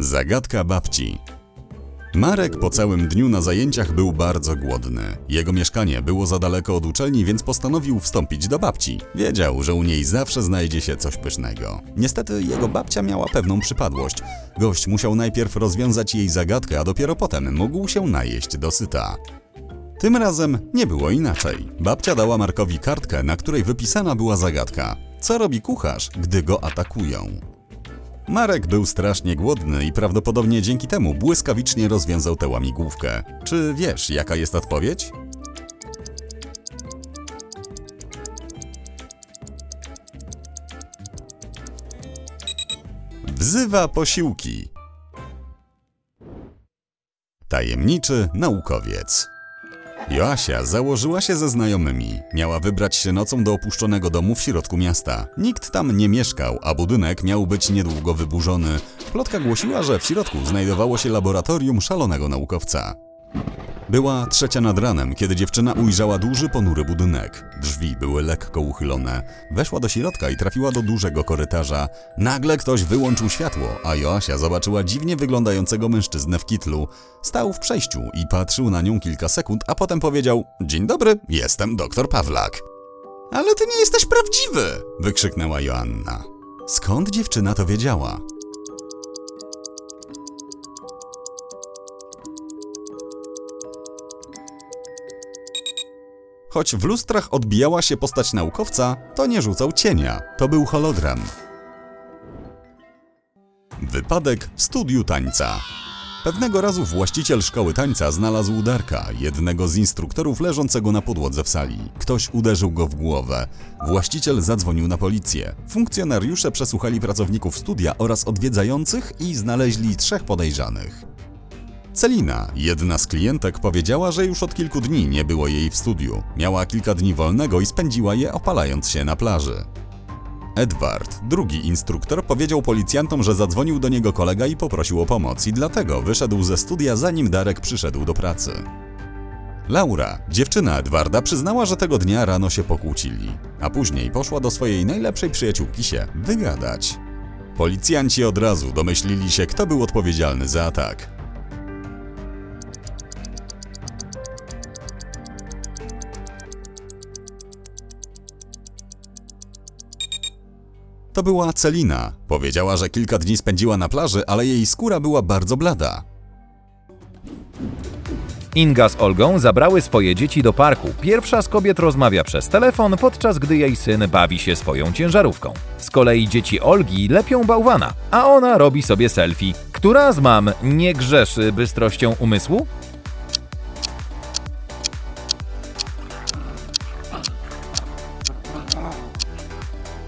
Zagadka babci. Marek po całym dniu na zajęciach był bardzo głodny. Jego mieszkanie było za daleko od uczelni, więc postanowił wstąpić do babci. Wiedział, że u niej zawsze znajdzie się coś pysznego. Niestety jego babcia miała pewną przypadłość. Gość musiał najpierw rozwiązać jej zagadkę, a dopiero potem mógł się najeść dosyta. Tym razem nie było inaczej. Babcia dała Markowi kartkę, na której wypisana była zagadka. Co robi kucharz, gdy go atakują? Marek był strasznie głodny i prawdopodobnie dzięki temu błyskawicznie rozwiązał tę łamigłówkę. Czy wiesz, jaka jest odpowiedź? Wzywa posiłki. Tajemniczy naukowiec. Joasia założyła się ze znajomymi. Miała wybrać się nocą do opuszczonego domu w środku miasta. Nikt tam nie mieszkał, a budynek miał być niedługo wyburzony. Plotka głosiła, że w środku znajdowało się laboratorium szalonego naukowca. Była trzecia nad ranem, kiedy dziewczyna ujrzała duży, ponury budynek. Drzwi były lekko uchylone. Weszła do środka i trafiła do dużego korytarza. Nagle ktoś wyłączył światło, a Joasia zobaczyła dziwnie wyglądającego mężczyznę w kitlu. Stał w przejściu i patrzył na nią kilka sekund, a potem powiedział: Dzień dobry, jestem doktor Pawlak. Ale ty nie jesteś prawdziwy! wykrzyknęła Joanna. Skąd dziewczyna to wiedziała? Choć w lustrach odbijała się postać naukowca, to nie rzucał cienia. To był hologram. Wypadek w studiu tańca. Pewnego razu właściciel szkoły tańca znalazł Darka, jednego z instruktorów leżącego na podłodze w sali. Ktoś uderzył go w głowę. Właściciel zadzwonił na policję. Funkcjonariusze przesłuchali pracowników studia oraz odwiedzających i znaleźli trzech podejrzanych. Celina, jedna z klientek, powiedziała, że już od kilku dni nie było jej w studiu. Miała kilka dni wolnego i spędziła je opalając się na plaży. Edward, drugi instruktor, powiedział policjantom, że zadzwonił do niego kolega i poprosił o pomoc i dlatego wyszedł ze studia zanim Darek przyszedł do pracy. Laura, dziewczyna Edwarda, przyznała, że tego dnia rano się pokłócili, a później poszła do swojej najlepszej przyjaciółki się wygadać. Policjanci od razu domyślili się, kto był odpowiedzialny za atak. To była Celina. Powiedziała, że kilka dni spędziła na plaży, ale jej skóra była bardzo blada. Inga z Olgą zabrały swoje dzieci do parku. Pierwsza z kobiet rozmawia przez telefon, podczas gdy jej syn bawi się swoją ciężarówką. Z kolei dzieci Olgi lepią bałwana, a ona robi sobie selfie. Która z mam nie grzeszy bystrością umysłu?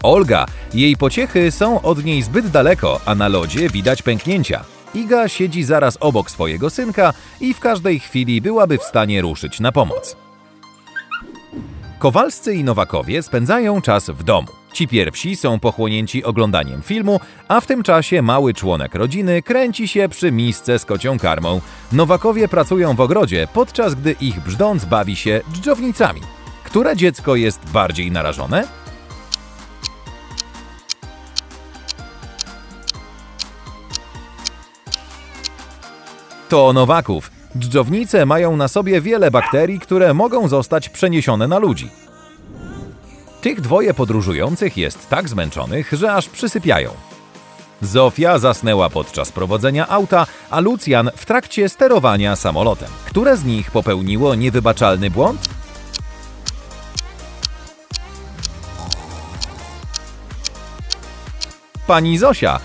Olga, jej pociechy są od niej zbyt daleko, a na lodzie widać pęknięcia. Iga siedzi zaraz obok swojego synka i w każdej chwili byłaby w stanie ruszyć na pomoc. Kowalscy i Nowakowie spędzają czas w domu. Ci pierwsi są pochłonięci oglądaniem filmu, a w tym czasie mały członek rodziny kręci się przy misce z kocią karmą. Nowakowie pracują w ogrodzie, podczas gdy ich brzdąc bawi się dżdżownicami. Które dziecko jest bardziej narażone? To Nowaków. Dżdżownice mają na sobie wiele bakterii, które mogą zostać przeniesione na ludzi. Tych dwoje podróżujących jest tak zmęczonych, że aż przysypiają. Zofia zasnęła podczas prowadzenia auta, a Lucjan w trakcie sterowania samolotem. Które z nich popełniło niewybaczalny błąd? Pani Zosia.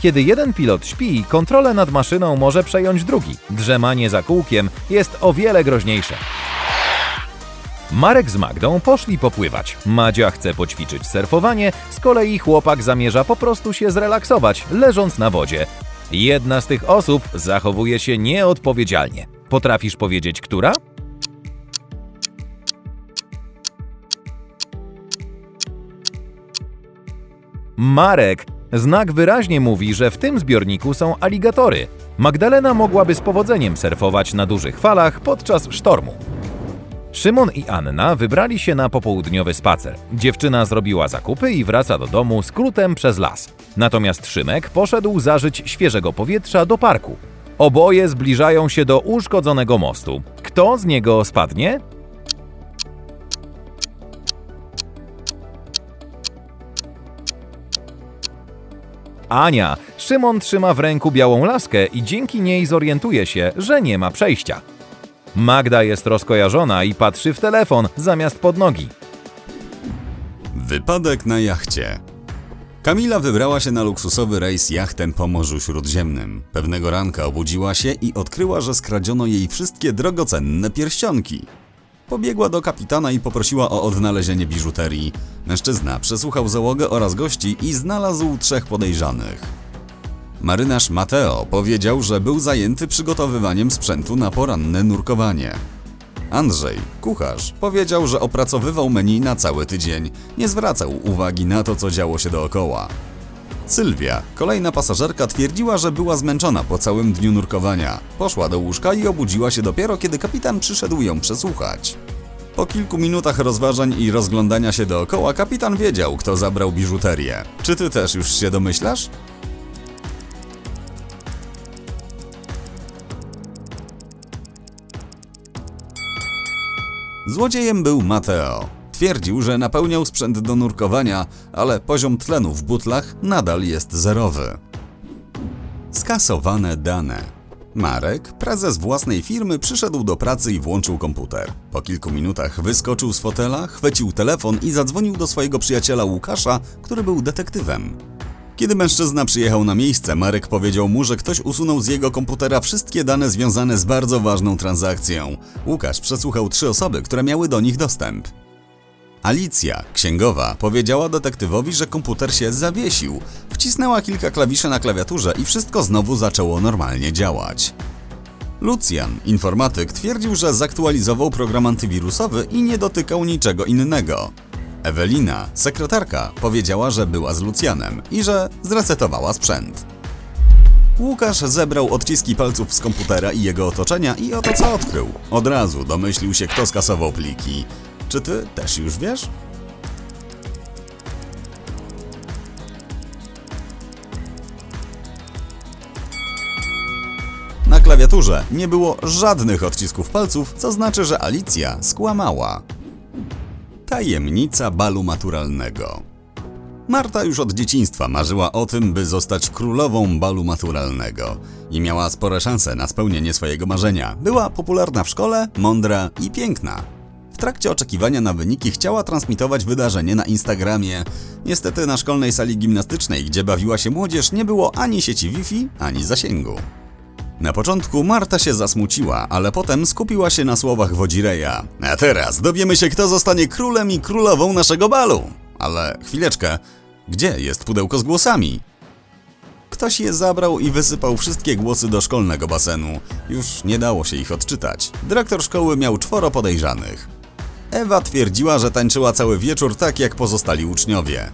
Kiedy jeden pilot śpi, kontrolę nad maszyną może przejąć drugi. Drzemanie za kółkiem jest o wiele groźniejsze. Marek z Magdą poszli popływać. Madzia chce poćwiczyć surfowanie, z kolei chłopak zamierza po prostu się zrelaksować, leżąc na wodzie. Jedna z tych osób zachowuje się nieodpowiedzialnie. Potrafisz powiedzieć, która? Marek. Znak wyraźnie mówi, że w tym zbiorniku są aligatory. Magdalena mogłaby z powodzeniem surfować na dużych falach podczas sztormu. Szymon i Anna wybrali się na popołudniowy spacer. Dziewczyna zrobiła zakupy i wraca do domu skrótem przez las. Natomiast Szymek poszedł zażyć świeżego powietrza do parku. Oboje zbliżają się do uszkodzonego mostu. Kto z niego spadnie? Ania. Szymon trzyma w ręku białą laskę i dzięki niej zorientuje się, że nie ma przejścia. Magda jest rozkojarzona i patrzy w telefon zamiast pod nogi. Wypadek na jachcie. Kamila wybrała się na luksusowy rejs jachtem po Morzu Śródziemnym. Pewnego ranka obudziła się i odkryła, że skradziono jej wszystkie drogocenne pierścionki. Pobiegła do kapitana i poprosiła o odnalezienie biżuterii. Mężczyzna przesłuchał załogę oraz gości i znalazł trzech podejrzanych. Marynarz Mateo powiedział, że był zajęty przygotowywaniem sprzętu na poranne nurkowanie. Andrzej, kucharz, powiedział, że opracowywał menu na cały tydzień, nie zwracał uwagi na to, co działo się dookoła. Sylwia, kolejna pasażerka, twierdziła, że była zmęczona po całym dniu nurkowania. Poszła do łóżka i obudziła się dopiero, kiedy kapitan przyszedł ją przesłuchać. Po kilku minutach rozważań i rozglądania się dookoła, kapitan wiedział, kto zabrał biżuterię. Czy ty też już się domyślasz? Złodziejem był Mateo. Twierdził, że napełniał sprzęt do nurkowania, ale poziom tlenu w butlach nadal jest zerowy. Skasowane dane. Marek, prezes własnej firmy, przyszedł do pracy i włączył komputer. Po kilku minutach wyskoczył z fotela, chwycił telefon i zadzwonił do swojego przyjaciela Łukasza, który był detektywem. Kiedy mężczyzna przyjechał na miejsce, Marek powiedział mu, że ktoś usunął z jego komputera wszystkie dane związane z bardzo ważną transakcją. Łukasz przesłuchał trzy osoby, które miały do nich dostęp. Alicja, księgowa, powiedziała detektywowi, że komputer się zawiesił. Wcisnęła kilka klawiszy na klawiaturze i wszystko znowu zaczęło normalnie działać. Lucjan, informatyk, twierdził, że zaktualizował program antywirusowy i nie dotykał niczego innego. Ewelina, sekretarka, powiedziała, że była z Lucjanem i że zresetowała sprzęt. Łukasz zebrał odciski palców z komputera i jego otoczenia i oto co odkrył. Od razu domyślił się, kto skasował pliki. Czy ty też już wiesz? Na klawiaturze nie było żadnych odcisków palców, co znaczy, że Alicja skłamała. Tajemnica balu maturalnego. Marta już od dzieciństwa marzyła o tym, by zostać królową balu maturalnego i miała spore szanse na spełnienie swojego marzenia. Była popularna w szkole, mądra i piękna. Trakcie oczekiwania na wyniki chciała transmitować wydarzenie na Instagramie. Niestety na szkolnej sali gimnastycznej, gdzie bawiła się młodzież, nie było ani sieci Wi-Fi, ani zasięgu. Na początku Marta się zasmuciła, ale potem skupiła się na słowach Wodzireja. A teraz dowiemy się, kto zostanie królem i królową naszego balu. Ale chwileczkę, gdzie jest pudełko z głosami? Ktoś je zabrał i wysypał wszystkie głosy do szkolnego basenu. Już nie dało się ich odczytać. Dyrektor szkoły miał czworo podejrzanych. Ewa twierdziła, że tańczyła cały wieczór tak jak pozostali uczniowie.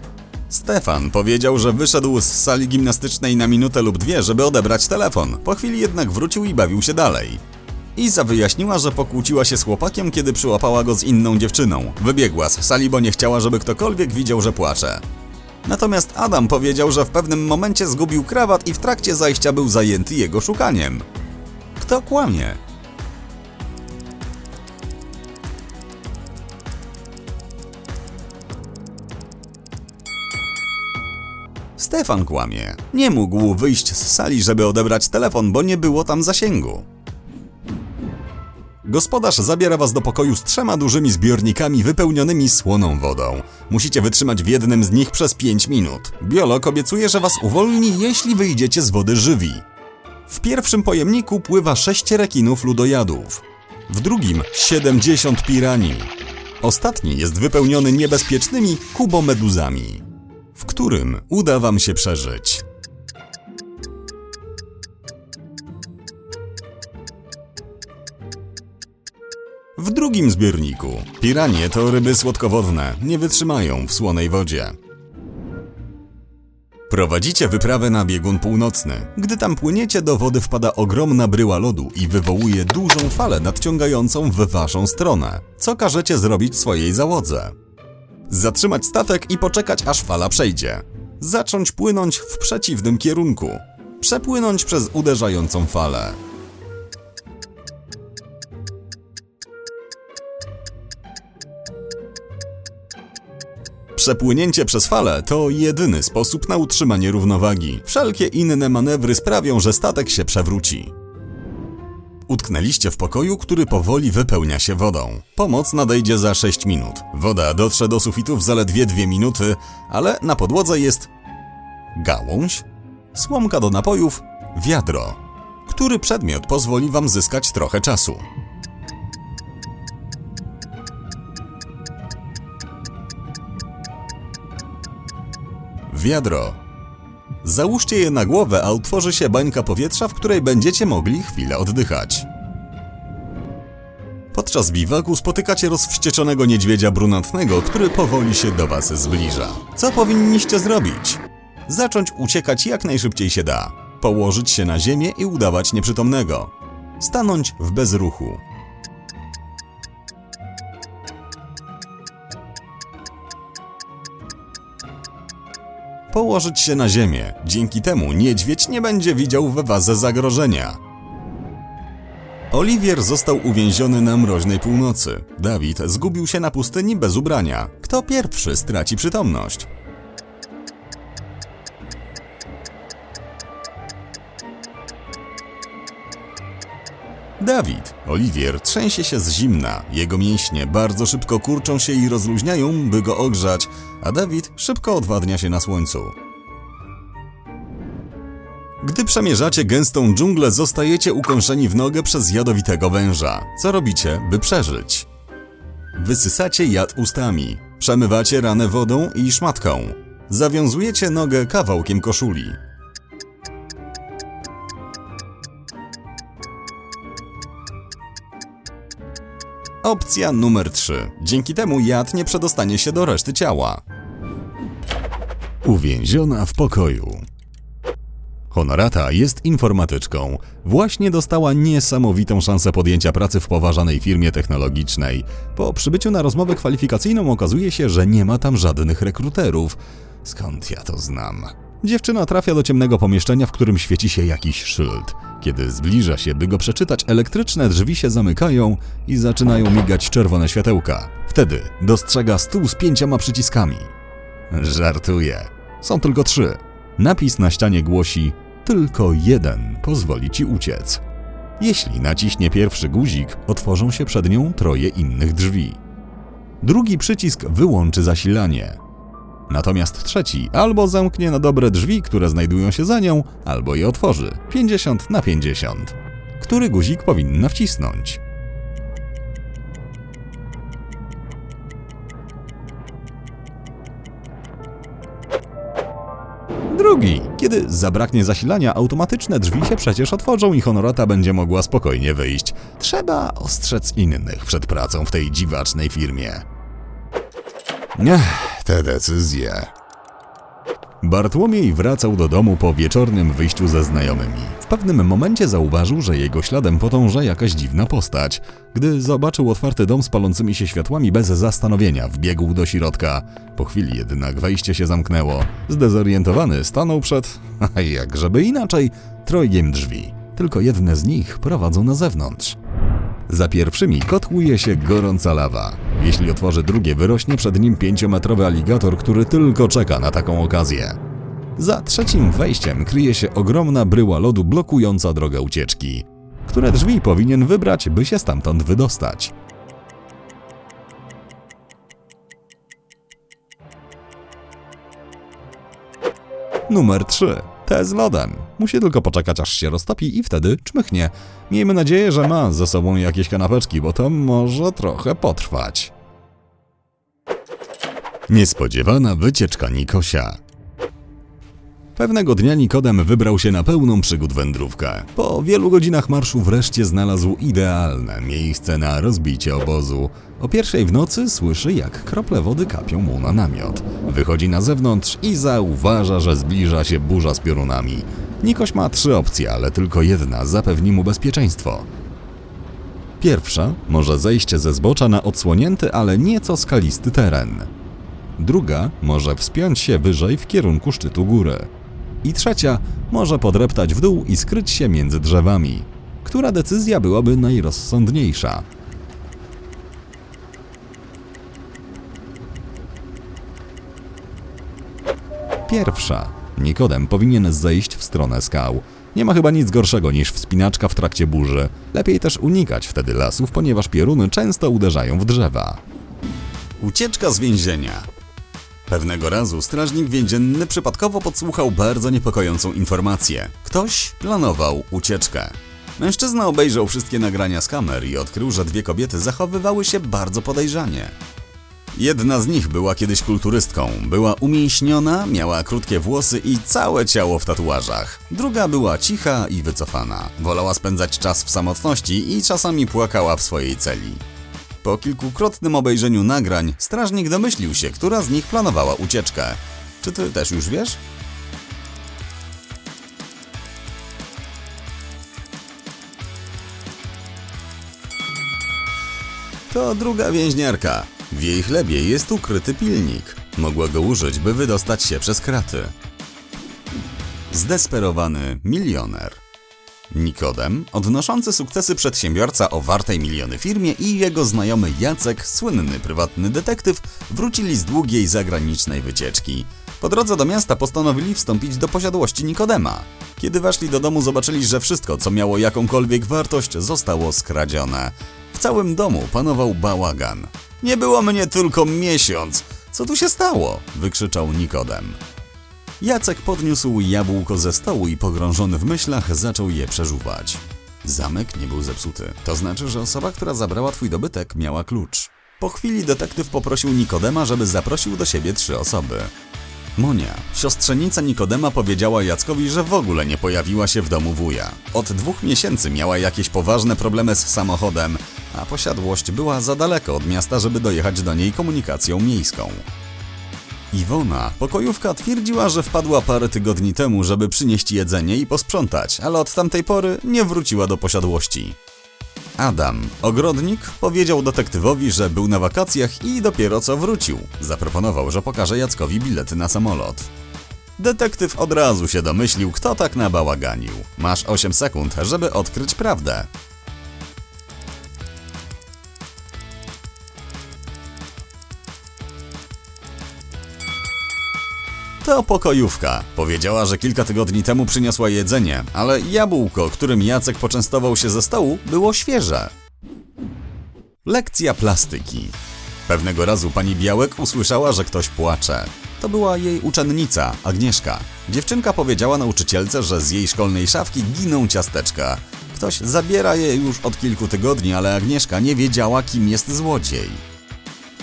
Stefan powiedział, że wyszedł z sali gimnastycznej na minutę lub dwie, żeby odebrać telefon. Po chwili jednak wrócił i bawił się dalej. Iza wyjaśniła, że pokłóciła się z chłopakiem, kiedy przyłapała go z inną dziewczyną. Wybiegła z sali, bo nie chciała, żeby ktokolwiek widział, że płacze. Natomiast Adam powiedział, że w pewnym momencie zgubił krawat i w trakcie zajścia był zajęty jego szukaniem. Kto kłamie? Stefan kłamie. Nie mógł wyjść z sali, żeby odebrać telefon, bo nie było tam zasięgu. Gospodarz zabiera was do pokoju z trzema dużymi zbiornikami wypełnionymi słoną wodą. Musicie wytrzymać w jednym z nich przez 5 minut. Biolog obiecuje, że was uwolni, jeśli wyjdziecie z wody żywi. W pierwszym pojemniku pływa 6 rekinów ludojadów. W drugim 70 piranii. Ostatni jest wypełniony niebezpiecznymi kubomeduzami, w którym uda wam się przeżyć. W drugim zbiorniku piranie to ryby słodkowodne, nie wytrzymają w słonej wodzie. Prowadzicie wyprawę na biegun północny. Gdy tam płyniecie, do wody wpada ogromna bryła lodu i wywołuje dużą falę nadciągającą w waszą stronę. Co każecie zrobić swojej załodze? Zatrzymać statek i poczekać, aż fala przejdzie. Zacząć płynąć w przeciwnym kierunku. Przepłynąć przez uderzającą falę. Przepłynięcie przez falę to jedyny sposób na utrzymanie równowagi. Wszelkie inne manewry sprawią, że statek się przewróci. Utknęliście w pokoju, który powoli wypełnia się wodą. Pomoc nadejdzie za 6 minut. Woda dotrze do sufitu w zaledwie 2 minuty, ale na podłodze jest gałąź, słomka do napojów, wiadro. Który przedmiot pozwoli wam zyskać trochę czasu? Wiadro. Załóżcie je na głowę, a utworzy się bańka powietrza, w której będziecie mogli chwilę oddychać. Podczas biwaku spotykacie rozwścieczonego niedźwiedzia brunatnego, który powoli się do was zbliża. Co powinniście zrobić? Zacząć uciekać jak najszybciej się da. Położyć się na ziemię i udawać nieprzytomnego. Stanąć w bezruchu. Położyć się na ziemię. Dzięki temu niedźwiedź nie będzie widział w was zagrożenia. Oliwier został uwięziony na mroźnej północy. Dawid zgubił się na pustyni bez ubrania. Kto pierwszy straci przytomność? Dawid. Oliwier trzęsie się z zimna. Jego mięśnie bardzo szybko kurczą się i rozluźniają, by go ogrzać, a Dawid szybko odwadnia się na słońcu. Gdy przemierzacie gęstą dżunglę, zostajecie ukąszeni w nogę przez jadowitego węża. Co robicie, by przeżyć? Wysysacie jad ustami, przemywacie ranę wodą i szmatką. Zawiązujecie nogę kawałkiem koszuli. Opcja numer 3. Dzięki temu jad nie przedostanie się do reszty ciała. Uwięziona w pokoju. Honorata jest informatyczką. Właśnie dostała niesamowitą szansę podjęcia pracy w poważanej firmie technologicznej. Po przybyciu na rozmowę kwalifikacyjną okazuje się, że nie ma tam żadnych rekruterów. Skąd ja to znam? Dziewczyna trafia do ciemnego pomieszczenia, w którym świeci się jakiś szyld. Kiedy zbliża się, by go przeczytać, elektryczne drzwi się zamykają i zaczynają migać czerwone światełka. Wtedy dostrzega stół z pięcioma przyciskami. Żartuję. Są tylko trzy. Napis na ścianie głosi: Tylko jeden pozwoli ci uciec. Jeśli naciśnie pierwszy guzik, otworzą się przed nią troje innych drzwi. Drugi przycisk wyłączy zasilanie. Natomiast trzeci albo zamknie na dobre drzwi, które znajdują się za nią, albo je otworzy 50 na 50. Który guzik powinna wcisnąć? Drugi. Kiedy zabraknie zasilania, automatyczne drzwi się przecież otworzą i honorata będzie mogła spokojnie wyjść. Trzeba ostrzec innych przed pracą w tej dziwacznej firmie. Ech, te decyzje. Bartłomiej wracał do domu po wieczornym wyjściu ze znajomymi. W pewnym momencie zauważył, że jego śladem podąża jakaś dziwna postać. Gdy zobaczył otwarty dom z palącymi się światłami, bez zastanowienia wbiegł do środka. Po chwili jednak wejście się zamknęło. Zdezorientowany stanął przed, a jak żeby inaczej, trojgiem drzwi. Tylko jedne z nich prowadzą na zewnątrz. Za pierwszymi kotłuje się gorąca lawa. Jeśli otworzy drugie, wyrośnie przed nim pięciometrowy aligator, który tylko czeka na taką okazję. Za trzecim wejściem kryje się ogromna bryła lodu blokująca drogę ucieczki. Które drzwi powinien wybrać, by się stamtąd wydostać? Numer 3. Te z lodem. Musi tylko poczekać, aż się roztopi i wtedy czmychnie. Miejmy nadzieję, że ma ze sobą jakieś kanapeczki, bo to może trochę potrwać. Niespodziewana wycieczka Nikosia. Pewnego dnia Nikodem wybrał się na pełną przygód wędrówkę. Po wielu godzinach marszu wreszcie znalazł idealne miejsce na rozbicie obozu. O pierwszej w nocy słyszy, jak krople wody kapią mu na namiot. Wychodzi na zewnątrz i zauważa, że zbliża się burza z piorunami. Nikoś ma trzy opcje, ale tylko jedna zapewni mu bezpieczeństwo. Pierwsza może zejść ze zbocza na odsłonięty, ale nieco skalisty teren. Druga może wspiąć się wyżej w kierunku szczytu góry. I trzecia może podreptać w dół i skryć się między drzewami. Która decyzja byłaby najrozsądniejsza? Pierwsza. Nikodem powinien zejść w stronę skał. Nie ma chyba nic gorszego niż wspinaczka w trakcie burzy. Lepiej też unikać wtedy lasów, ponieważ pioruny często uderzają w drzewa. Ucieczka z więzienia. Pewnego razu strażnik więzienny przypadkowo podsłuchał bardzo niepokojącą informację. Ktoś planował ucieczkę. Mężczyzna obejrzał wszystkie nagrania z kamer i odkrył, że dwie kobiety zachowywały się bardzo podejrzanie. Jedna z nich była kiedyś kulturystką. Była umięśniona, miała krótkie włosy i całe ciało w tatuażach. Druga była cicha i wycofana. Wolała spędzać czas w samotności i czasami płakała w swojej celi. Po kilkukrotnym obejrzeniu nagrań, strażnik domyślił się, która z nich planowała ucieczkę. Czy ty też już wiesz? To druga więźniarka. W jej chlebie jest ukryty pilnik. Mogła go użyć, by wydostać się przez kraty. Zdesperowany milioner. Nikodem, odnoszący sukcesy przedsiębiorca o wartej miliony firmie i jego znajomy Jacek, słynny prywatny detektyw, wrócili z długiej zagranicznej wycieczki. Po drodze do miasta postanowili wstąpić do posiadłości Nikodema. Kiedy weszli do domu, zobaczyli, że wszystko, co miało jakąkolwiek wartość, zostało skradzione. W całym domu panował bałagan. Nie było mnie tylko miesiąc. Co tu się stało? wykrzyczał Nikodem. Jacek podniósł jabłko ze stołu i pogrążony w myślach zaczął je przeżuwać. Zamek nie był zepsuty. To znaczy, że osoba, która zabrała twój dobytek, miała klucz. Po chwili detektyw poprosił Nikodema, żeby zaprosił do siebie trzy osoby. Monia, siostrzenica Nikodema powiedziała Jackowi, że w ogóle nie pojawiła się w domu wuja. Od dwóch miesięcy miała jakieś poważne problemy z samochodem, a posiadłość była za daleko od miasta, żeby dojechać do niej komunikacją miejską. Iwona, pokojówka, twierdziła, że wpadła parę tygodni temu, żeby przynieść jedzenie i posprzątać, ale od tamtej pory nie wróciła do posiadłości. Adam, ogrodnik, powiedział detektywowi, że był na wakacjach i dopiero co wrócił. Zaproponował, że pokaże Jackowi bilety na samolot. Detektyw od razu się domyślił, kto tak nabałaganił. Masz 8 sekund, żeby odkryć prawdę. To pokojówka. Powiedziała, że kilka tygodni temu przyniosła jedzenie, ale jabłko, którym Jacek poczęstował się ze stołu, było świeże. Lekcja plastyki. Pewnego razu pani Białek usłyszała, że ktoś płacze. To była jej uczennica, Agnieszka. Dziewczynka powiedziała nauczycielce, że z jej szkolnej szafki giną ciasteczka. Ktoś zabiera je już od kilku tygodni, ale Agnieszka nie wiedziała, kim jest złodziej.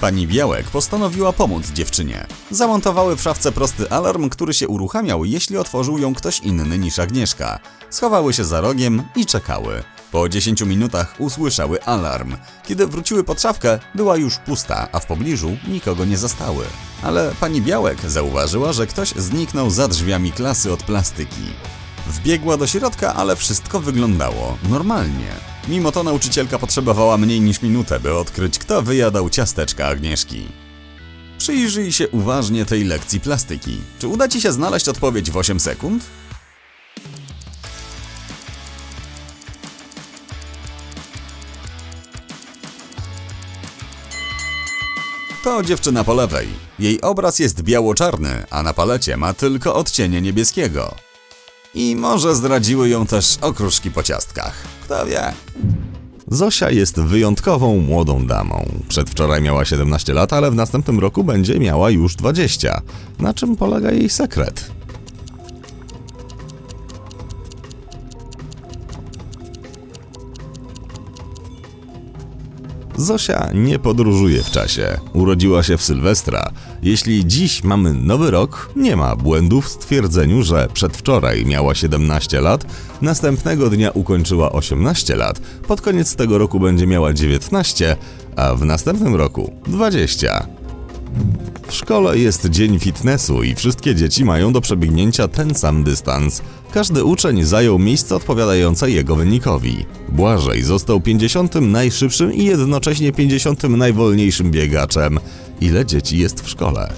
Pani Białek postanowiła pomóc dziewczynie. Zamontowały w szafce prosty alarm, który się uruchamiał, jeśli otworzył ją ktoś inny niż Agnieszka. Schowały się za rogiem i czekały. Po 10 minutach usłyszały alarm. Kiedy wróciły pod szafkę, była już pusta, a w pobliżu nikogo nie zastały. Ale pani Białek zauważyła, że ktoś zniknął za drzwiami klasy od plastyki. Wbiegła do środka, ale wszystko wyglądało normalnie. Mimo to nauczycielka potrzebowała mniej niż minutę, by odkryć, kto wyjadał ciasteczka Agnieszki. Przyjrzyj się uważnie tej lekcji plastyki. Czy uda ci się znaleźć odpowiedź w 8 sekund? To dziewczyna po lewej. Jej obraz jest biało-czarny, a na palecie ma tylko odcienie niebieskiego. I może zdradziły ją też okruszki po ciastkach. Kto wie? Zosia jest wyjątkową młodą damą. Przedwczoraj miała 17 lat, ale w następnym roku będzie miała już 20. Na czym polega jej sekret? Zosia nie podróżuje w czasie. Urodziła się w Sylwestra. Jeśli dziś mamy nowy rok, nie ma błędów w stwierdzeniu, że przedwczoraj miała 17 lat, następnego dnia ukończyła 18 lat, pod koniec tego roku będzie miała 19, a w następnym roku 20. W szkole jest dzień fitnessu i wszystkie dzieci mają do przebiegnięcia ten sam dystans. Każdy uczeń zajął miejsce odpowiadające jego wynikowi. Błażej został 50 najszybszym i jednocześnie 50 najwolniejszym biegaczem. Ile dzieci jest w szkole?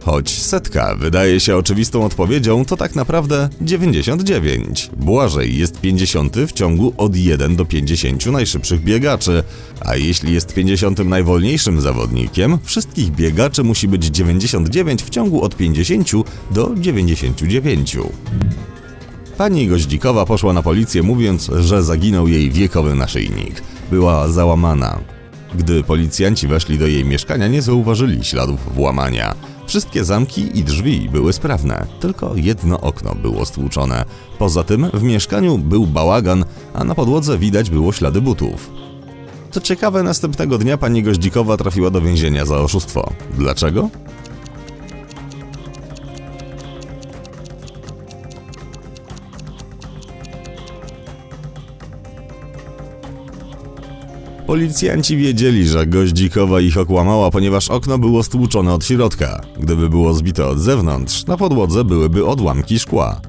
Choć setka wydaje się oczywistą odpowiedzią, to tak naprawdę 99. Błażej jest 50 w ciągu od 1 do 50 najszybszych biegaczy, a jeśli jest 50 najwolniejszym zawodnikiem, wszystkich biegaczy musi być 99 w ciągu od 50 do 99. Pani Goździkowa poszła na policję mówiąc, że zaginął jej wiekowy naszyjnik. Była załamana. Gdy policjanci weszli do jej mieszkania, nie zauważyli śladów włamania. Wszystkie zamki i drzwi były sprawne, tylko jedno okno było stłuczone. Poza tym w mieszkaniu był bałagan, a na podłodze widać było ślady butów. Co ciekawe, następnego dnia pani Goździkowa trafiła do więzienia za oszustwo. Dlaczego? Policjanci wiedzieli, że Goździkowa ich okłamała, ponieważ okno było stłuczone od środka. Gdyby było zbite od zewnątrz, na podłodze byłyby odłamki szkła.